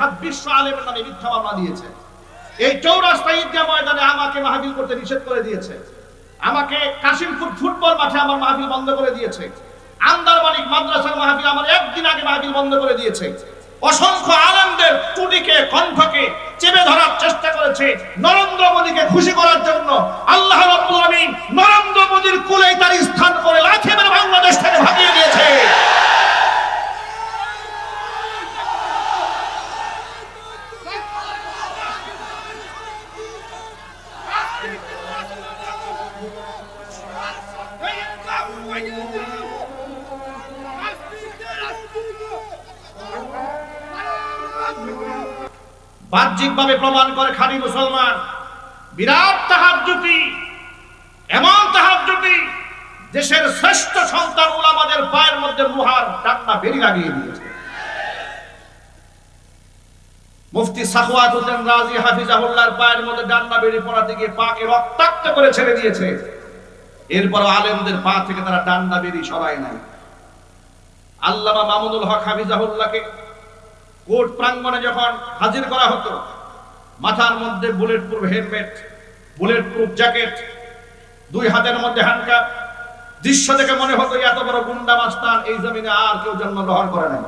ছাব্বিশশো আলেমের নামে মিথ্যা মামলা দিয়েছে। এই চৌরাস্তা ময়দানে আমাকে করতে নিষেধ করে দিয়েছে। আমাকে কাশিমপুর ফুটবল মাঠে আমার বন্ধ করে দিয়েছে। মাদ্রাসার আমার একদিন আগে বন্ধ করে দিয়েছে। অসংখ্য আনন্দের টুটিকে, কণ্ঠকে চেপে ধরার চেষ্টা করেছে নরেন্দ্র মোদীকে খুশি করার জন্য। আল্লাহ রাব্বুল আলামিন নরেন্দ্র মোদীর কুলেই তার স্থান করে বাংলাদেশ থেকে ভাগিয়ে দিয়েছে। বাহ্যিকভাবে প্রমাণ করে খাঁটি মুসলমান। বিরাট তাহাজ্জুতি, এমন তাহাজ্জুতি, দেশের শ্রেষ্ঠ সন্তান উলামাদের পায়ের মধ্যে লোহার ডান্না বেরি লাগিয়ে দিয়েছে। মুফতি সাখওয়াত হোসেন রাজি হাফিজাহুল্লাহর পায়ের মধ্যে ডান্না বেরি পড়াতে গিয়ে পাকে রক্তাক্ত করে ছেড়ে দিয়েছে। এরপর আলেমদের পা থেকে তারা ডান্না বেরি সরায় নাই। আল্লামা মামুনুল হক হাফিজাহুল্লাহকে কোর্ট প্রাঙ্গণে যখন হাজির করা হতো, মাথার মধ্যে bulletproof helmet bulletproof jacket, দুই হাতের মধ্যে হ্যান্ডকাপ দৃশ্য দেখে মনে হতো, এত বড় গুন্ডা মাস্তান এই জমিনে আর কেউ জন্ম জন্মগ্রহণ করে নাই।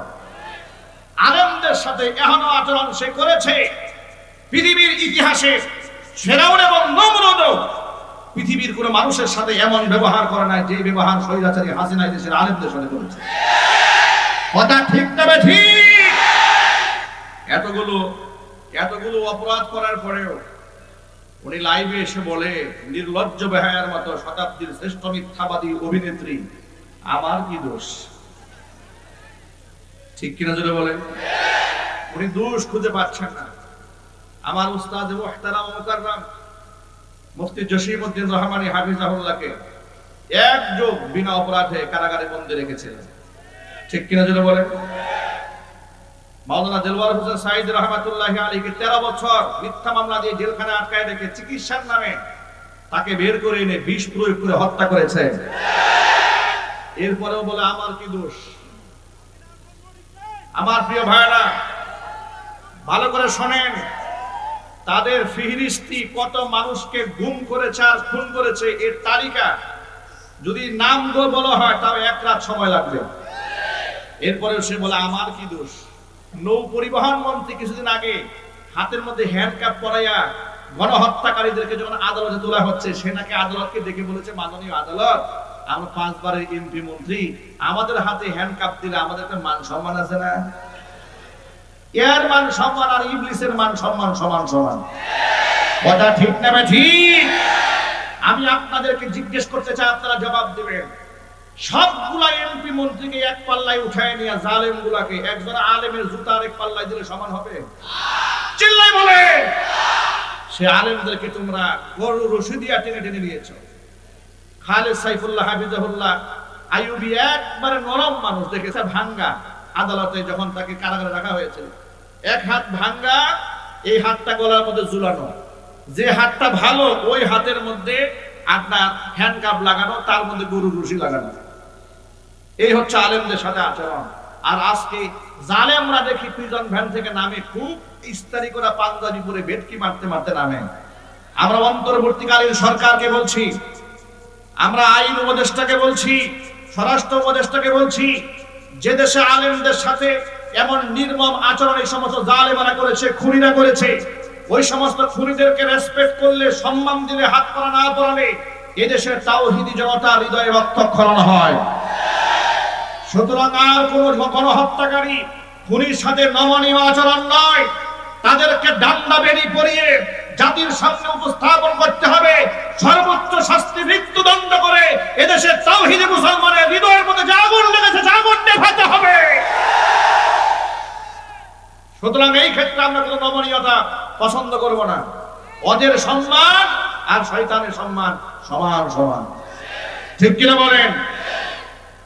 আনন্দের সাথে এখনও আচরণ সে করেছে। পৃথিবীর ইতিহাসে ফেরাউন এবং নমরুদ পৃথিবীর কোন মানুষের সাথে এমন ব্যবহার করে নাই যে ব্যবহার হাসিনা এই দেশের আলেমদের সাথে করেছে। কথা ঠিক তবে ঠিক? এতগুলো এতগুলো অপরাধ করার পরেও উনি লাইভে এসে বলে, নির্লজ্জ বেহায়ার মতো শতাব্দীর শ্রেষ্ঠ মিথ্যাবাদী অভিনেত্রী, আমার কি দোষ? ঠিক কিনা জোরে বলেন? উনি দোষ খুঁজে পাচ্ছেন না। আমার উস্তাদ মুহতারাম মুকাররাম, মুফতি জসিমউদ্দিন রহমানী হাফিজাহুল্লাহকে এক যোগ বিনা অপরাধে কারাগারে বন্দী রেখেছিলেন। ঠিক কিনা জোরে বলেন? মাওলানা দেলওয়ার হোসেন সাইদ রহমাতুল্লাহ আলীকে তেরো বছর মিথ্যা মামলা দিয়ে জেলখানে আটকায় রেখে চিকিৎসার নামে তাকে বের করে এনে বিষ প্রয়োগ করে হত্যা করেছে। এরপরেও বলে, আমার কি দোষ? আমার প্রিয় ভাইরা ভালো করে শোনেন, তাদের ফিহরিস্তি কত মানুষকে গুম করেছে আর খুন করেছে, এর তালিকা যদি নাম বলা হয়, তাও এক রাত সময় লাগবে। এরপরেও সে বলে, আমার কি দোষ? নৌ পরিবহন মন্ত্রী কিছুদিন আগে হাতের মধ্যে হ্যান্ডকাপ পরাইয়া গণহত্যাকারীদেরকে যখন আদালতে তোলা হচ্ছে, সে নাকি আদালতকে ডেকে বলেছে, মাননীয় আদালত, আমরা পাঁচবারের এমপি মন্ত্রী, আমাদের হাতে হ্যান্ডকাপ দিলে আমাদের একটা মান সম্মান আছে না? এর মান সম্মান আর ইবলিসের মান সম্মান সমান সমান। কথা ঠিক না ঠিক? আমি আপনাদেরকে জিজ্ঞেস করতে চাই, আপনারা জবাব দেবেন। সবগুলা এমপি মন্ত্রীকে এক পাল্লায় উঠায় নিয়ে জালেম গুলাকে একজন আলেমের জুতার এক পাল্লায় দিলে সমান হবে? চিল্লাই বলে। সে আলেমদেরকে তোমরা গরু রশিদিয়া টেনে টেনে নিয়েছো। খালেদ সাইফুল্লাহ হাফিজাহুল্লাহ আইয়ুবি একবারে নরম মানুষ দেখেছে ভাঙ্গা। আদালতে যখন তাকে কারাগারে রাখা হয়েছিল, এক হাত ভাঙ্গা, এই হাতটা গলার মধ্যে ঝুলানো। যে হাতটা ভালো, ওই হাতের মধ্যে আপনার হ্যান্ডকাপ লাগানো, তার মধ্যে গরু রশি লাগানো। এই হচ্ছে আলেমদের সাথে আচরণ। আর আজকে জালেমরা দেখি প্রিজন ভ্যান থেকে নামে খুব ইস্তারি করা পাঞ্জাবি পরে ভেটকি মারতে মারতে নামে। আমরা অন্তর্বর্তীকালীন সরকারকে বলছি, আমরা আইন উপদেষ্টাকে বলছি, স্বরাষ্ট্র উপদেষ্টাকে বলছি, যে দেশে আলেমদের সাথে এমন নির্মম আচরণ এই সমস্ত জালেমারা করেছে, খুনিরা করেছে, ওই সমস্ত খুনিদেরকে রেসপেক্ট করলে, সম্মান দিলে, হাত করা না পড়ালে এদেশের তাও তাওহিদি জনতা হৃদয়ে রক্তক্ষরণ হয়। সুতরাং আর কোন গণহত্যাকারী খুনির সাথে নমনীয় আচরণ নয়। তাদেরকে ডান্ডা বেরি পরিয়ে জাতির সামনে উপস্থাপন করতে হবে। সর্বোচ্চ শাস্তি মৃত্যুদণ্ড করে এদেশে তাওহিদি মুসলমানের হৃদয়ের মধ্যে জাগর লেগেছে জাগর নেভাতে হবে। সুতরাং এই ক্ষেত্রে আমরা কোনো নমনীয়তা পছন্দ করব না। ওদের সম্মান আর শয়তানের সম্মান সমান সমান। ঠিক কিনা বলেন?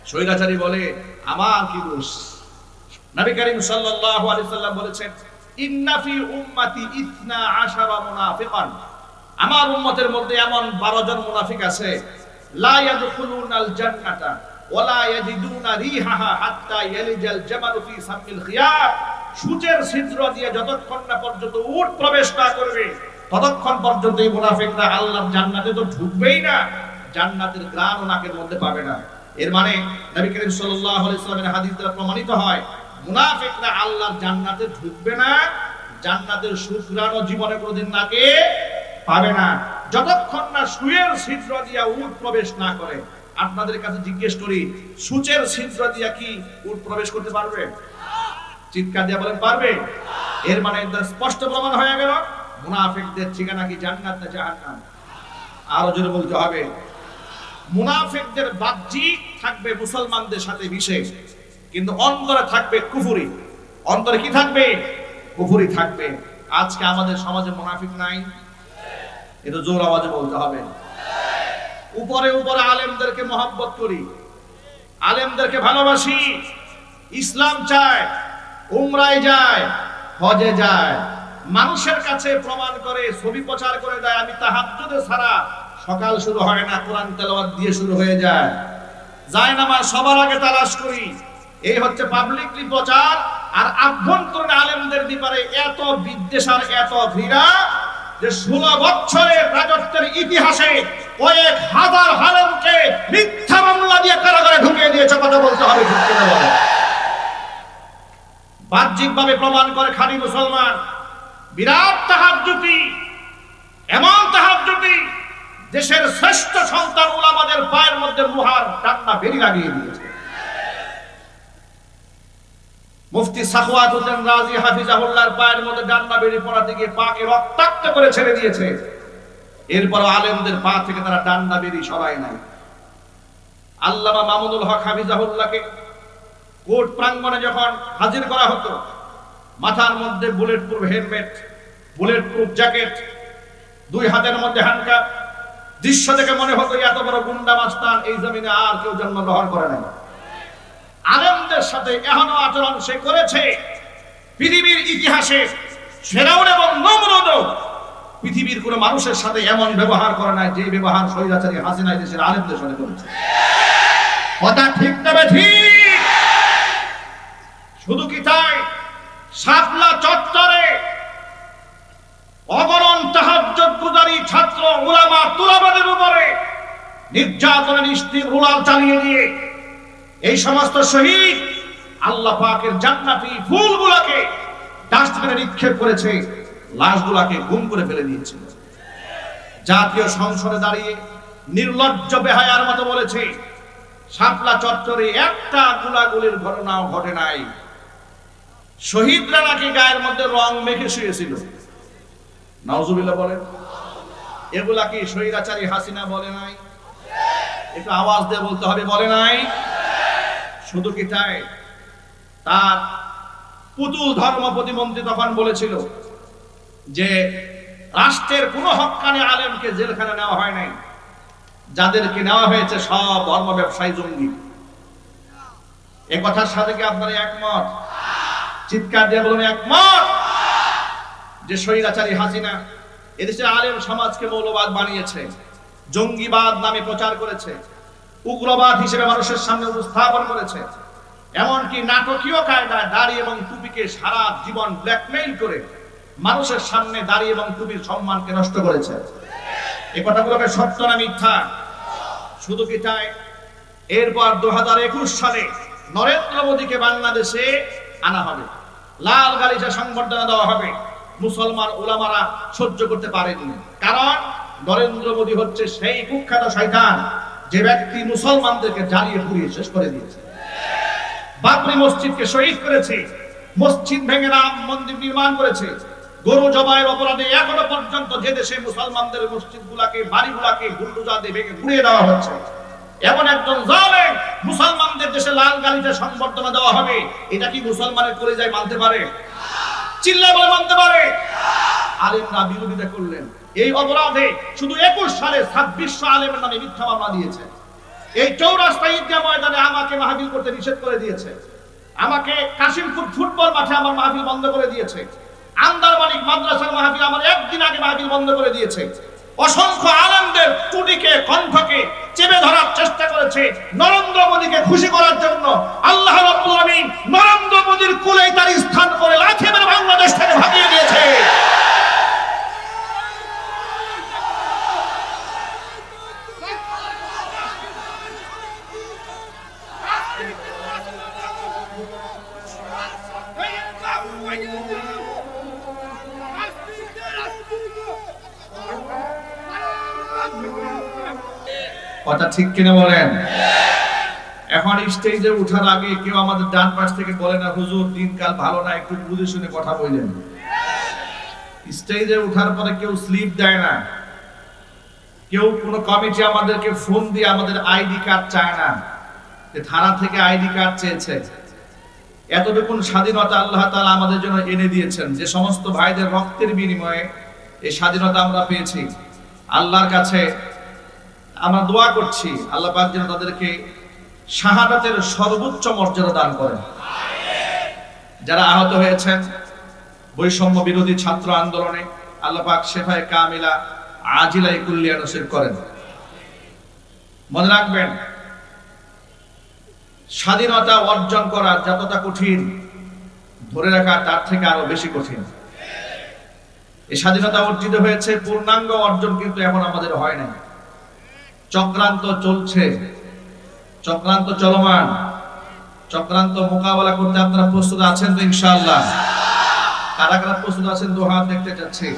স্বৈরাচারী বলে, আমার কি দোষ? নবী করিম সাল্লাল্লাহু আলাইহি সাল্লাম বলেছেন, ইন্না ফি উম্মতি ইতনা আশারা মুনাফিকান। আমার উম্মতের মধ্যে এমন 12 জন মুনাফিক আছে, লা ইয়াদখুলুনাল জান্নাতা ওয়ালা ইয়াজিদুনা রিহাহা হাত্তা ইয়ালিজাল জামালু ফি সামিল খিয়ার। সূচের ছিদ্র দিয়ে যতক্ষণ না পর্যন্ত উট প্রবেশ না করবে, ততক্ষণ পর্যন্ত এই মুনাফিকরা আল্লাহর জান্নাতে তো ঢুকবেই না। জান্নাতের গ্রাণ নাকের মধ্যে পাবে না। এর মানে নবী করিম সাল্লাল্লাহু আলাইহি সাল্লামের হাদিস দ্বারা প্রমাণিত হয়, মুনাফিকরা আল্লাহর জান্নাতে ঢুকবে না, জান্নাতের সুগ্রাণ জীবনে কোনোদিন নাকে পাবে না। যতক্ষণ না সুয়ের ছিদ্র দিয়া উট প্রবেশ না করে। আপনাদের কাছে জিজ্ঞেস করি, সুচের ছিদ্র দিয়া কি উট প্রবেশ করতে পারবে? চিৎকার দিয়ে বলেন, পারবে। এর মানে স্পষ্ট প্রমাণ হয়ে গেল, মুনাফিকদের ঠিকানা কি জান্নাত না জাহান্নাম? আরও জোরে বলতে হবে মুনাফিকদের বাহ্যিক থাকবে মুসলমানদের সাথে মিশে, কিন্তু অন্তরে থাকবে কুফুরি। অন্তরে কি থাকবে? কুফুরি থাকবে। আজকে আমাদের সমাজে মুনাফিক নাই? এটা জোর আওয়াজে বলতে হবে। উপরে উপরে আলেমদেরকে মহাব্বত করি। আলেমদেরকে ভালোবাসি। ইসলাম চায়, উমরায় যায়, হজে যায়। মানুষের কাছে প্রমাণ করে, ছবি প্রচার করে দেয়, আমি তাহাজ্জুদে ছাড়া সকাল শুরু হয় না, কোরআন তেলাওয়াত দিয়ে শুরু হয়ে যায়। যায় না আমার সবার আগে তালাশ করি। এই হচ্ছে পাবলিকলি প্রচার, আর আভ্যন্তরীণ আলেমদের ব্যাপারে এত বিদ্বেষ আর এত ঘৃণা যে ষোলো বছরের রাজত্বের ইতিহাসে কয়েক হাজার হালেমকে মিথ্যা মামলা দিয়ে কারাগারে ঢুকিয়ে দিয়েছে, কথা বলতে হবে বাহ্যিকভাবে প্রমাণ করে খালি মুসলমান। বিরাট তাহাজ্জুতি, এমন তাহাজ্জুতি দেশের শ্রেষ্ঠ সন্তান উলামাদের পায়ের মধ্যে লোহার ডান্না বেরি লাগিয়ে দিয়েছে। মুফতি সাখওয়াত হোসেন রাজি হাফিজাহুল্লাহর পায়ের মধ্যে ডান্না বেরি পড়াতে গিয়ে পাকে রক্তাক্ত করে ছেড়ে দিয়েছে। এরপর আলেমদের পা থেকে তারা ডান্না বেরি সরায় নাই। আল্লামা মামুনুল হক হাফিজাহুল্লাহকে কোর্ট প্রাঙ্গণে যখন হাজির করা হতো, মাথার মধ্যে bulletproof helmet bulletproof jacket, দুই হাতের মধ্যে হ্যান্ডকাপ দৃশ্য দেখে মনে হতো, এত বড় গুন্ডা মাস্তান, এই জমিনে আর কেউ জন্মগ্রহণ করে নাই। আলেমদের সাথে এখনও আচরণ সে করেছে। পৃথিবীর ইতিহাসে ফেরাউন এবং নমরুদ পৃথিবীর কোন মানুষের সাথে এমন ব্যবহার করে নাই যে ব্যবহার স্বৈরাচারী হাসিনা দেশের আলেমদের সাথে করেছে। কথা ঠিক তবে ঠিক? শুধু কি তাই? শাপলা চত্বরে অগরণ তাহাজ্জুদ গুজারি ছাত্র উলামা তুলাবাদের উপরে নির্যাতনের স্টিম রুলার চালিয়ে দিয়ে এই সমস্ত শহীদ আল্লাহ পাকের জান্নাতি ফুলগুলোকে ডাস্টবিনে নিক্ষেপ করেছে, লাশগুলাকে গুম করে ফেলে দিয়েছিল জাতীয় সংসদে দাঁড়িয়ে নির্লজ্জ বেহায়ার মতো বলেছে, শাপলা চত্বরে একটা গুলাগুলির ঘটনাও ঘটে নাই। শহীদরা নাকি গায়ের মধ্যে রং মেখে শুয়েছিল। নাউজুবিল্লাহ বলেন। এগুলা কি স্বৈরাচারী হাসিনা বলে নাই? একটু আওয়াজ দিয়ে বলতে হবে, বলে নাই? শুধু কি তাই? তার পুতুল ধর্ম প্রতিমন্ত্রী তখন বলেছিল যে, রাষ্ট্রের কোনো হকানি আলেমকে জেলখানে নেওয়া হয় নাই। যাদেরকে নেওয়া হয়েছে সব ধর্ম ব্যবসায়ী জঙ্গি। এ কথার সাথে কি আপনারা একমত? চিৎকার দিয়ে বলুন, একমত? যে স্বৈরাচারী হাসিনা এদেশে আলেম সমাজকে মৌলবাদ বানিয়েছে, জঙ্গিবাদ নামে প্রচার করেছে, উগ্রবাদ হিসেবে মানুষের সামনে উপস্থাপন করেছে, এমনকি নাটকীয় কায়দায় দাড়ি এবং টুপিকে সারা জীবন ব্ল্যাকমেইল করে মানুষের সামনে দাড়ি এবং টুপির সম্মানকে নষ্ট করেছে। এ কথাগুলোকে সত্য না মিথ্যা? শুধু কি তাই? এরপর দু হাজার একুশ সালে নরেন্দ্র মোদীকে বাংলাদেশে আনা হবে। লাল গালিচা সংবর্ধনা দেওয়া হবে। মুসলমান ওলামারা সহ্য করতে পারেননি। কারণ নরেন্দ্র মোদী হচ্ছে সেই কুখ্যাত শয়তান যে ব্যক্তি মুসলমানদেরকে জ্বালিয়ে পুড়িয়ে শেষ করে দিয়েছে। বাবরি মসজিদকে শহীদ করেছে, মসজিদ ভেঙে রাম মন্দির নির্মাণ করেছে, গরু জবাইয়ের অপরাধে এখনও পর্যন্ত যে দেশে মুসলমানদের মসজিদ গুলাকে বাড়ি গুলাকে বুল্ডুজা দিয়ে ভেঙে ঘুরিয়ে দেওয়া হচ্ছে, এমন একজন জালেম মুসলমানদের দেশে লাল গালিতে সংবর্ধনা দেওয়া হবে, এটা কি মুসলমানের করে যায় মানতে পারে? চিল্লা বলে মানতে পারে আলেমরা বিরোধিতা করলেন। এই অপরাধে শুধু একুশ সালে আলেমের নামে মিথ্যা মামলা দিয়েছে। এই চৌরাস্তা ময়দানে আমাকে করতে নিষেধ করে দিয়েছে। আমাকে কাশিমপুর ফুটবল মাঠে আমার বন্ধ করে দিয়েছে। মাদ্রাসার মাহফিল আমার একদিন আগে মাহফিল বন্ধ করে দিয়েছে। অসংখ্য আনন্দের টুটিকে, কণ্ঠকে চেপে ধরার চেষ্টা করেছে নরেন্দ্র মোদীকে খুশি করার জন্য। আল্লাহ রাব্বুল আলামিন ঠিক কিনা বলেন? এখন স্টেজে উঠার আগে কেউ আমাদের ডান পাশ থেকে বলে না, হুজুর, দিনকাল ভালো না, একটু বুঝে শুনে কথা বললেন। স্টেজে উঠার পরে কেউ স্লিপ দেয় না। কেউ কোনো কমিটি আমাদেরকে ফোন দিয়ে আমাদের আইডি কার্ড চায় না, যে থানা থেকে আইডি কার্ড চেয়েছে। এতটুকুন স্বাধীনতা আল্লাহ তাআলা আমাদের জন্য এনে দিয়েছেন। যে সমস্ত ভাইদের রক্তের বিনিময়ে এই স্বাধীনতা আমরা পেয়েছি। আল্লাহর কাছে আমরা দোয়া করছি, আল্লাহ পাক যেন তাদেরকে শাহাদাতের সর্বোচ্চ মর্যাদা দান করেন। যারা আহত হয়েছেন, বৈষম্য বিরোধী ছাত্র আন্দোলনে, আল্লাহ পাক শেফায়ে কামিলা আজিলাই কুল্লিয়া নসিব করেন। মনে রাখবেন, স্বাধীনতা অর্জন করা যতটা কঠিন, ধরে রাখা তার থেকে আরও বেশি কঠিন। এই স্বাধীনতা অর্জিত হয়েছে, পূর্ণাঙ্গ অর্জন কিন্তু এখন আমাদের হয় না চক্রান্ত চলছে। চক্রান্ত চলমান। চক্রান্ত মোকাবেলা করতে আপনারা প্রস্তুত আছেন তো ইনশাআল্লাহ? কারা কারা প্রস্তুত আছেন? দু হাত দেখতে চাচ্ছি।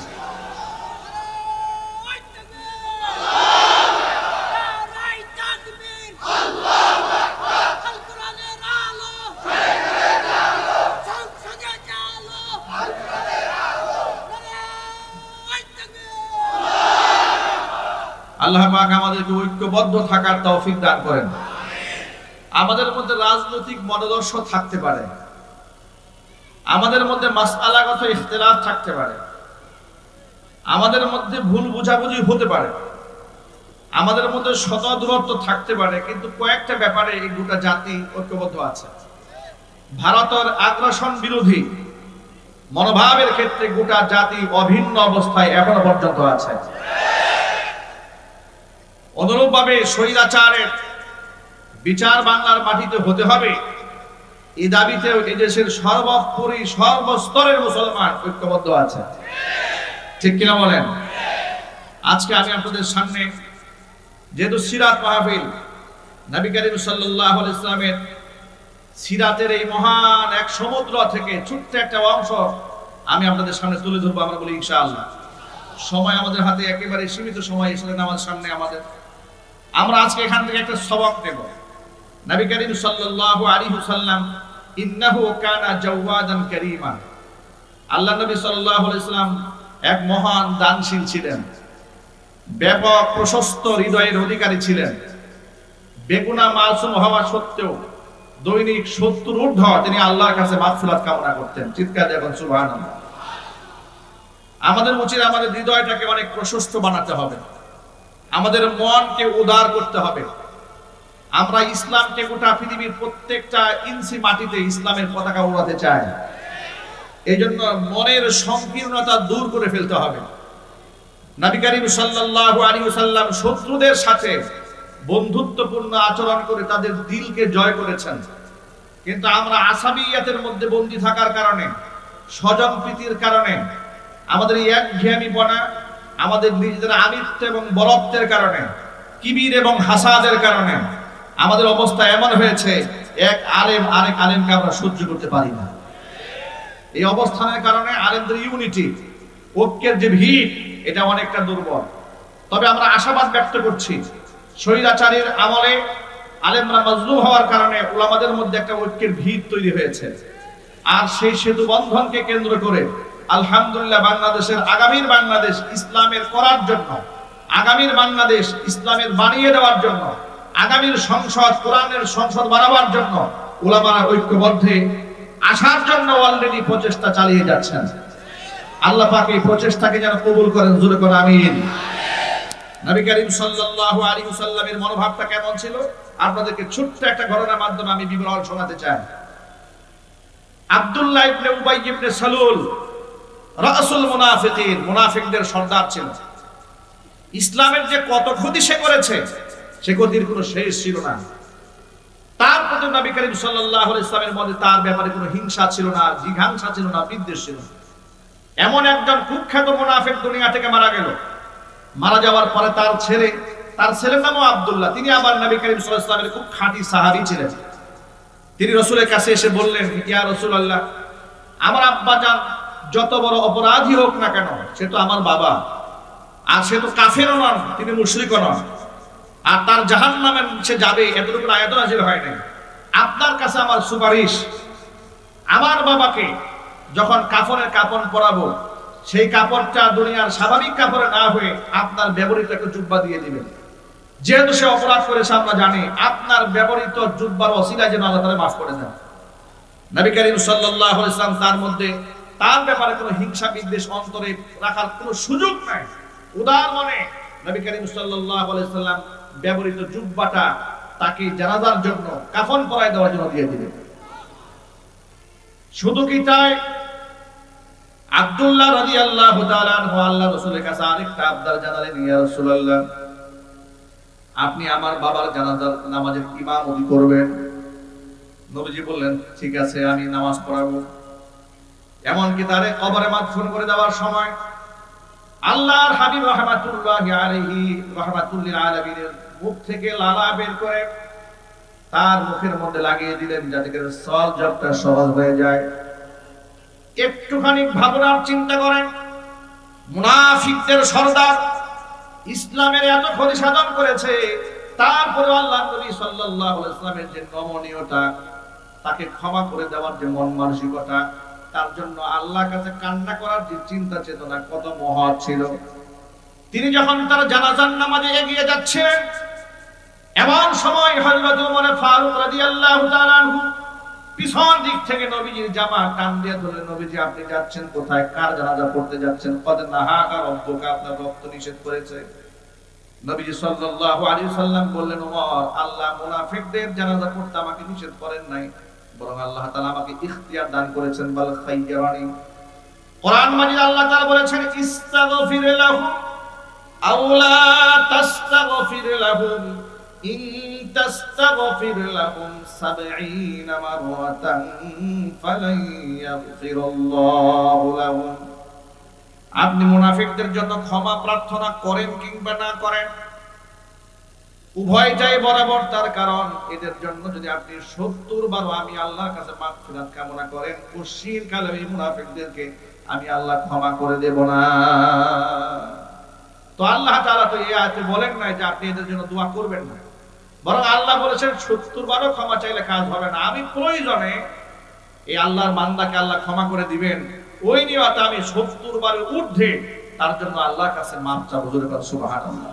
পাক আমাদেরকে ঐক্যবদ্ধ থাকার তৌফিক দান করেন। আমাদের মধ্যে রাজনৈতিক থাকতে পারে। আমাদের মধ্যে থাকতে পারে। আমাদের মধ্যে ভুল হতে পারে। আমাদের মধ্যে থাকতে পারে, কিন্তু কয়েকটা ব্যাপারে এই গোটা জাতি ঐক্যবদ্ধ আছে। ভারতের আগ্রাসন বিরোধী মনোভাবের ক্ষেত্রে গোটা জাতি অভিন্ন অবস্থায় এখনও পর্যন্ত আছে। অনুরূপভাবে স্বৈরাচারের বিচার বাংলার মাটিতে হতে হবে। এ দাবিতেও এদেশের সর্বোপরি সর্বস্তরের মুসলমান ঐক্যবদ্ধ আছে। ঠিক কিনা বলেন? আজকে আমি আপনাদের সামনে যেহেতু সিরাত মাহফিল, নবী করিম সাল্লাহ ইসলামের সিরাতের এই মহান এক সমুদ্র থেকে ছোট্ট একটা অংশ আমি আপনাদের সামনে তুলে ধরবো, আমরা বলি ইনশাআল্লাহ। সময় আমাদের হাতে একেবারে সীমিত সময় এসে আমাদের সামনে আমাদের আমরা আজকে এখান থেকে একটা সবক নেব নবী করিম সাল্লাল্লাহু আলাইহি ওয়াসাল্লাম ইন্নাহু কানা জাওয়াদান কারীমা। আল্লাহ নবী সাল্লাল্লাহু আলাইহি ওয়াসাল্লাম এক মহান দানশীল ছিলেন। ব্যাপক প্রশস্ত হৃদয়ের অধিকারী ছিলেন। বেগুনা মাসুম হওয়া সত্ত্বেও দৈনিক সত্তর ঊর্ধ্ব তিনি আল্লাহর কাছে মাগফিরাত কামনা করতেন। চিৎকার দেখুন সুবহানাল্লাহ। আমাদের উচিত আমাদের হৃদয়টাকে অনেক প্রশস্ত বানাতে হবে। আমাদের মনকে উদার করতে হবে। আমরা ইসলামকে গোটা পৃথিবীর প্রত্যেকটা ইঞ্চি মাটিতে ইসলামের পতাকা উড়াতে চাই। এই জন্য মনের সংকীর্ণতা দূর করে ফেলতে হবে। নবী করিম সাল্লাল্লাহু আলাইহি ওয়াসাল্লাম শত্রুদের সাথে বন্ধুত্বপূর্ণ আচরণ করে তাদের দিলকে জয় করেছেন। কিন্তু আমরা আসাবিয়াতের মধ্যে বন্দী থাকার কারণে, স্বজন প্রীতির কারণে, আমাদের এই একঘেয়ামি বনা আমাদের নিজেদের আমিত্ব এবং বরত্বের কারণে, কিবির এবং হাসাদের কারণে আমাদের অবস্থা এমন হয়েছে, এক আলেম আরেক আলেমকে আমরা সহ্য করতে পারি না। এই অবস্থানের কারণে আলেমদের ইউনিটি, ঐক্যের যে ভিড় এটা অনেকটা দুর্বল। তবে আমরা আশাবাদ ব্যক্ত করছি, স্বৈরাচারীর আমলে আলেমরা মজলুম হওয়ার কারণে ওলামাদের মধ্যে একটা ঐক্যের ভিড় তৈরি হয়েছে। আর সেই সেতু বন্ধনকে কেন্দ্র করে আলহামদুলিল্লাহ বাংলাদেশের আগামীর বাংলাদেশ ইসলামের করার জন্য, আগামীর বাংলাদেশ ইসলামের বানিয়ে দেওয়ার জন্য, আগামীর সংসদ, কোরআনের সংসদ বানাবার জন্য ওলামারা ঐক্যবদ্ধে আসার জন্য অলরেডি প্রচেষ্টা চালিয়ে যাচ্ছেন। আল্লাহ পাক এই প্রচেষ্টাকে যেন কবুল করেন জুড়ে করে আমিন। নবী করিম সাল্লাল্লাহু আলাইহি ওয়াসাল্লামের মনোভাবটা কেমন ছিল? আপনাদেরকে ছোট্ট একটা ঘটনার মাধ্যমে আমি বিবরণ শোনাতে চাই। আব্দুল্লাহ ইবনে উবাই ইবনে সালুল রাসুল মুনাফিকিন, মুনাফিকদের সর্দার ছিল। ইসলামের যে কত ক্ষতি সে করেছে, সে ক্ষতির কোনো শেষ ছিল না। তার প্রতি নবী করিম সাল্লাল্লাহু ইসলামের মধ্যে তার ব্যাপারে কোনো হিংসা ছিল না, জিঘাংসা ছিল না, বিদ্বেষ ছিল না। এমন একজন কুখ্যাত মুনাফিক দুনিয়া থেকে মারা গেল। মারা যাওয়ার পরে তার ছেলে, তার ছেলের নামও আবদুল্লাহ, তিনি আবার নবী করিম ইসলামের খুব খাঁটি সাহাবী ছিলেন। তিনি রসুলের কাছে এসে বললেন, ইয়া রসুল আল্লাহ আমার আব্বা যান যত বড় অপরাধী হোক না কেন, সে তো আমার বাবা। আর সে তো কাফেরও নন, তিনি মুশরিকও নন। আর তার জাহান নামে সে যাবে, এতটুকু আয়াত নাজিল হয় নাই। আপনার কাছে আমার সুপারিশ, আমার বাবাকে যখন কাফনের কাপড় পরাবো, সেই কাপড়টা দুনিয়ার স্বাভাবিক কাপড়ে না হয়ে আপনার ব্যবহৃত একটা জুব্বা দিয়ে দিবেন। যেহেতু সে অপরাধ করেছে, আমরা জানি আপনার ব্যবহৃত জুব্বার অসিলায় যেন আল্লাহ তাআলা মাফ করে দেন। নবী করিম সাল্লাল্লাহু আলাইহি সাল্লাম তার মধ্যে তার ব্যাপারে কোনো হিংসা বিদ্বেষ অন্তরে রাখার কোনো সুযোগ নাই। উদার মনে নবী করিম সাল্লাম ব্যবহৃত জুব্বাটা তাকে জানাজার জন্য, কাফন পরায় দেওয়ার জন্য দিয়ে দিলেন। শুধু কি তাই? আব্দুল্লাহ রাদিয়াল্লাহু আল্লাহ আল্লাহ রাসূলের কাছে আরেকটা আবদার জানালেন, ইয়া রাসূলুল্লাহ, আপনি আমার বাবার জানাজার নামাজের ইমামতি করবেন। নবীজি বললেন, ঠিক আছে, আমি নামাজ পড়াবো। এমনকি তারে কবরে মাদফুন করে দেওয়ার সময় আল্লাহর হাবিব রহমাতুল্লাহ আলাইহি রহমাতুল্লিল আলামিনের মুখ থেকে লালা বের করে তার মুখের মধ্যে লাগিয়ে দিলেন যাতে করে সল জবটা সহজ হয়ে যায়। একটুখানি ভাবনার চিন্তা করেন। মুনাফিকদের সর্দার ইসলামের এত ক্ষতি সাধন করেছে তারপরে আল্লাহ নবী সাল্লাল্লাহু আলাইহি ওয়াসাল্লামের যে নমনীয়তা, তাকে ক্ষমা করে দেওয়ার যে মন মানসিকতা তার জন্য আল্লাহর কাছে কান্না করার যে চিন্তা চেতনা কত মহৎ ছিল। তিনি যখন তার জানাজার নামাজে এগিয়ে যাচ্ছেন, এমন সময় হযরত ওমর ফারুক রাদিয়াল্লাহু তাআলা আনহু পিছন দিক থেকে নবীজির জামা টান দিয়ে ধরে নবীজি, আপনি যাচ্ছেন কোথায়? কার জানাজা পড়তে যাচ্ছেন? কদ নাহাকা রব্বুকা? আপনার রক্ত নিষেধ করেছে। নবীজি সাল্লাল্লাহু আলাইহি সাল্লাম বললেন ওমর আল্লাহ মুনাফিকদের জানাজা পড়তে আমাকে নিষেধ করেন নাই। বরং আল্লাহ তাআলা আমাকে ইখতিয়ার দান করেছেন, বল খাইয়ারানি কোরআন মাজিদ আল্লাহ তাআলা বলেছেন, ইস্তাগফির তাস্তাগফির ইন তাস্তাগফির লাহুম 70 মাররাতান ফালান আপনি মুনাফিকদের জন্য ক্ষমা প্রার্থনা করেন কিংবা না করেন উভয়টাই বরাবর তার কারণ। এদের জন্য যদি আপনি সত্তর বারো আমি আল্লাহর কাছে মাগফিরাত কামনা করেন পশ্চিম কালে এই মুনাফিকদেরকে আমি আল্লাহ ক্ষমা করে দেব না। তো আল্লাহ তাআলা তো এই আয়াতে বলেন নাই যে আপনি এদের জন্য দোয়া করবেন না। বরং আল্লাহ বলেছেন, সত্তর বারো ক্ষমা চাইলে কাজ হবে না। আমি প্রয়োজনে এই আল্লাহর বান্দাকে আল্লাহ ক্ষমা করে দিবেন। ওই নিয়তে আমি সত্তর বারের ঊর্ধ্বে তার জন্য আল্লাহর কাছে মাপ চাবো। জোরে সুবহানাল্লাহ।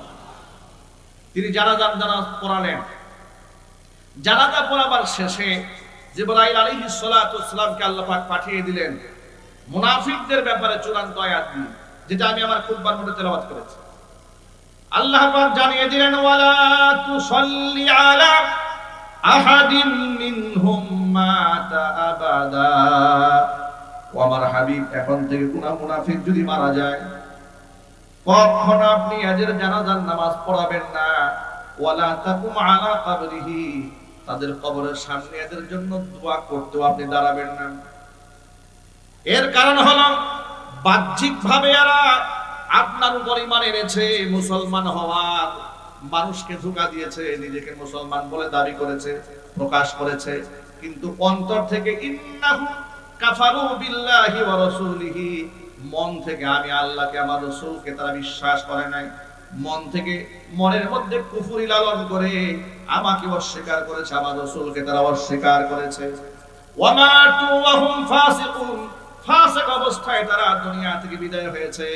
তিনি জানাজান জানাজ পড়ালেন জানাজা পড়াবার শেষে পাক পাঠিয়ে দিলেন, মুনাফিকদের ব্যাপারে চূড়ান্ত আয়াত যেটা আমি আমার মধ্যে করেছি। আল্লাহ পাক জানিয়ে দিলেন, ওয়ালা তুসাল্লি আলা আহাদিন মিনহুম মাতা আবাদা। ও আমার হাবিব, এখন থেকে কোন মুনাফিক যদি মারা যায় কখন আপনি আজের জানাজার নামাজ পড়াবেন না। ওয়ালা তাকুম আলা কবরিহি। তাদের কবরের সামনে এদের জন্য দোয়া করতেও আপনি দাঁড়াবেন না। এর কারণ হলো বাহ্যিক ভাবে এরা আপনার উপর ইমান এনেছে, মুসলমান হওয়ার মানুষকে ধোকা দিয়েছে, নিজেকে মুসলমান বলে দাবি করেছে, প্রকাশ করেছে। কিন্তু অন্তর থেকে ইন্নাহু কাফারু বিল্লাহি ওয়া রাসূলিহি। মন থেকে আমি আল্লাহকে, আমার রসুলকে তারা বিশ্বাস করে নাই। মন থেকে মনের মধ্যে কুফুরি লালন করে আমাকে অস্বীকার করেছে, আমার রসুলকে তারা অস্বীকার করেছে। অবস্থায় তারা দুনিয়া থেকে বিদায় হয়েছে।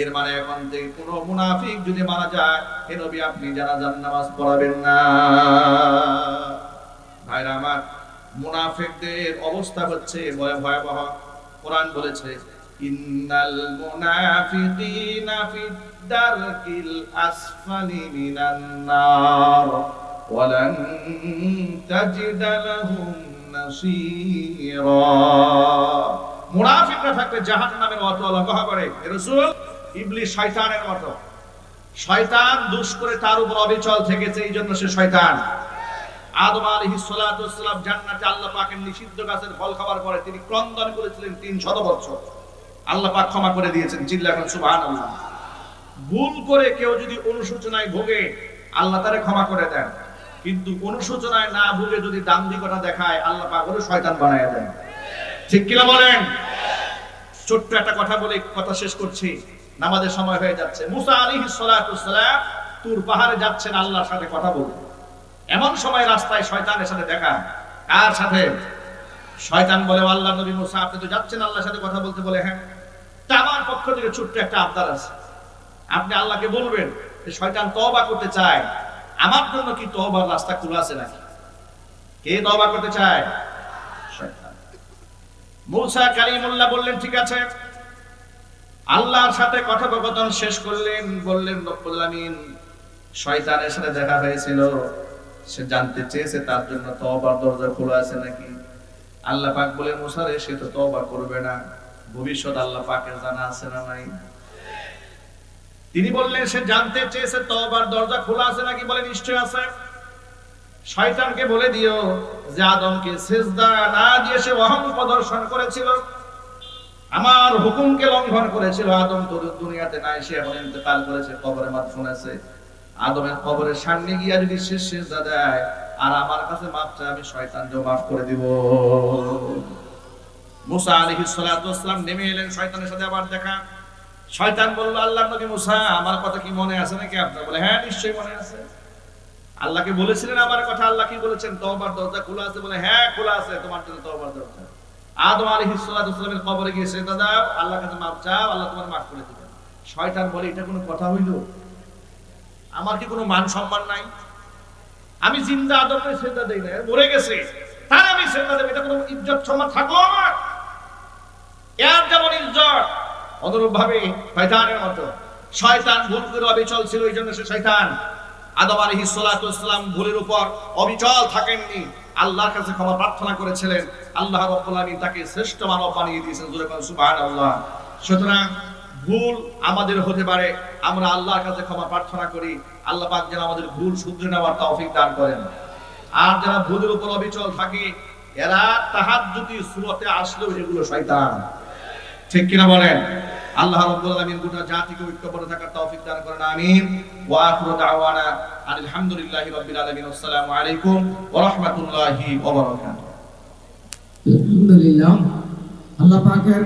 এর মানে এখন থেকে কোনো মুনাফিক যদি মারা যায় নামাজ পড়াবেন না। ভাইরা আমার, মুনাফিকদের অবস্থা হচ্ছে ভয়াবহ। কোরআন বলেছে ফিদ দারকিল আসফালি মিনান নার ওয়ালান তাজিদ লাহুম নাসীরা মুনাফিকরা অত লঙ্ঘা করে। রাসূল শয়তানের শয়তান দুষ করে তার উপর অবিচল থেকেছে, এই জন্য সে শয়তান। আদম সালাতু ওয়াসসালাম জান্নাতে আল্লাহ পাকের নিষিদ্ধ গাছের ফল খাওয়ার পরে তিনি ক্রন্দন করেছিলেন তিন শত বছর। আল্লাহ পাক ক্ষমা করে দিয়েছেন চিল্লা এখন ভুল করে কেউ যদি অনুশোচনায় ভোগে, আল্লাহ তারে ক্ষমা করে দেন। কিন্তু অনুশোচনায় না ভুগে যদি দাম্ভিকতা দেখায়, আল্লাহ পাক ওরে শয়তান বানায় দেন। ঠিক কিনা বলেন? ছোট্ট একটা কথা বলে, কথা শেষ করছি। নামাজের সময় হয়ে যাচ্ছে। মুসা সালাতু ওয়াসসালাম তুর পাহাড়ে যাচ্ছেন, আল্লাহর সাথে কথা বলতে। এমন সময় রাস্তায় শয়তানের সাথে দেখা। কার সাথে? শয়তান বলে, "ও আল্লাহ নবী মুসা, আপনি তো যাচ্ছেন আল্লাহর সাথে কথা বলতে। বলে হ্যাঁ। আমার পক্ষ থেকে ছোট্ট একটা আবদার আছে। আপনি আল্লাহকে বলবেন যে শয়তান তওবা করতে চায়। আমার জন্য কি তওবার রাস্তা খোলা আছে নাকি? কে তওবা করতে চায়? মুসা কালিমুল্লাহ বললেন, ঠিক আছে। আল্লাহর সাথে কথোপকথন শেষ করলেন, বললেন, রব্বুল আমিন। শয়তানের সাথে দেখা হয়েছিল। সে জানতে চেয়েছে তার জন্য তবার দরজা খোলা আছে নাকি। আল্লাহ পাক বলে মুসা রে সে তো তওবা করবে না। ভবিষ্যৎ আল্লাহ পাকের জানা আছে না নাই? তিনি বললেন, সে জানতে চেয়েছে, তওবার দরজা খোলা আছে নাকি? বলে, নিশ্চয় আছে। শয়তানকে বলে দিও যে আদমকে সেজদা না দিয়ে সে অহং প্রদর্শন করেছিল। আমার হুকুমকে লঙ্ঘন করেছিল, আদম তো দুনিয়াতে নাই, সে এখন ইন্তেকাল করেছে কবরে মাত শুনেছে আদমের কবরের সামনে গিয়া যদি শেষ সেজদা দেয়, আর আমার কাছে মাপ চায়, আমি শয়তানকে মাফ করে দিব। মুসা নেমে এলেন, শয়তানের সাথে আবার দেখা। শয়তান আল্লাহ নবী মুসা, আমার কথা কি মনে আছে নাকি আপনার? বলে হ্যাঁ নিশ্চয়ই মনে আছে। আল্লাহকে বলেছিলেন আমার কথা, আল্লাহ কি বলেছেন? দরজা খোলা আছে বলে হ্যাঁ খোলা আছে, তোমার জন্য দরজা। আদম সালাতু ওয়াসসালামের কবরে গিয়ে আল্লাহর কাছে চাও, আল্লাহ তোমার মাফ করে দিবেন। শয়তান বলে, এটা কোনো কথা হইল? আমার কি কোনো মান সম্মান নাই? আমি জিন্দা আদমকে সেজদা দেই না মরে গেছে। তার আমি সেজদা দেব, এটা কোনো ইজ্জত সম্মান থাকল আমার? এর যেমন ইজ্জত অনুরূপ ভাবে শয়তানের মতো। শয়তান ভুল করে অবিচল ছিল, এই জন্য সে শয়তান। আদম আলাইহিস সালাতু ভুলের উপর অবিচল থাকেননি। আল্লাহর কাছে ক্ষমা প্রার্থনা করেছিলেন। আল্লাহ রাব্বুল তাকে শ্রেষ্ঠ মানব বানিয়ে দিয়েছেন, জোরে বলেন সুবহানাল্লাহ। সুতরাং ভুল আমাদের হতে পারে, আমরা আল্লাহর কাছে ক্ষমা প্রার্থনা করি। আল্লাহ পাক যেন আমাদের ভুল শুধরে নেওয়ার তৌফিক দান করেন। আর যারা ভুলের উপর অবিচল থাকে, এরা তাহাজ্জুদি সুরতে আসলেও এগুলো শয়তান। ঠিক কিনা বলেন? আল্লাহ রাব্বুল আলামিন গোটা জাতিকে ঐক্যবদ্ধ থাকার তৌফিক দান করেন, আমিন। ওয়া আখিরু দাওয়ানা আলহামদুলিল্লাহি রাব্বিল আলামিন, আসসালামু আলাইকুম ওয়া রাহমাতুল্লাহি ওয়া বারাকাতুহু। আলহামদুলিল্লাহ। আল্লাহ পাকের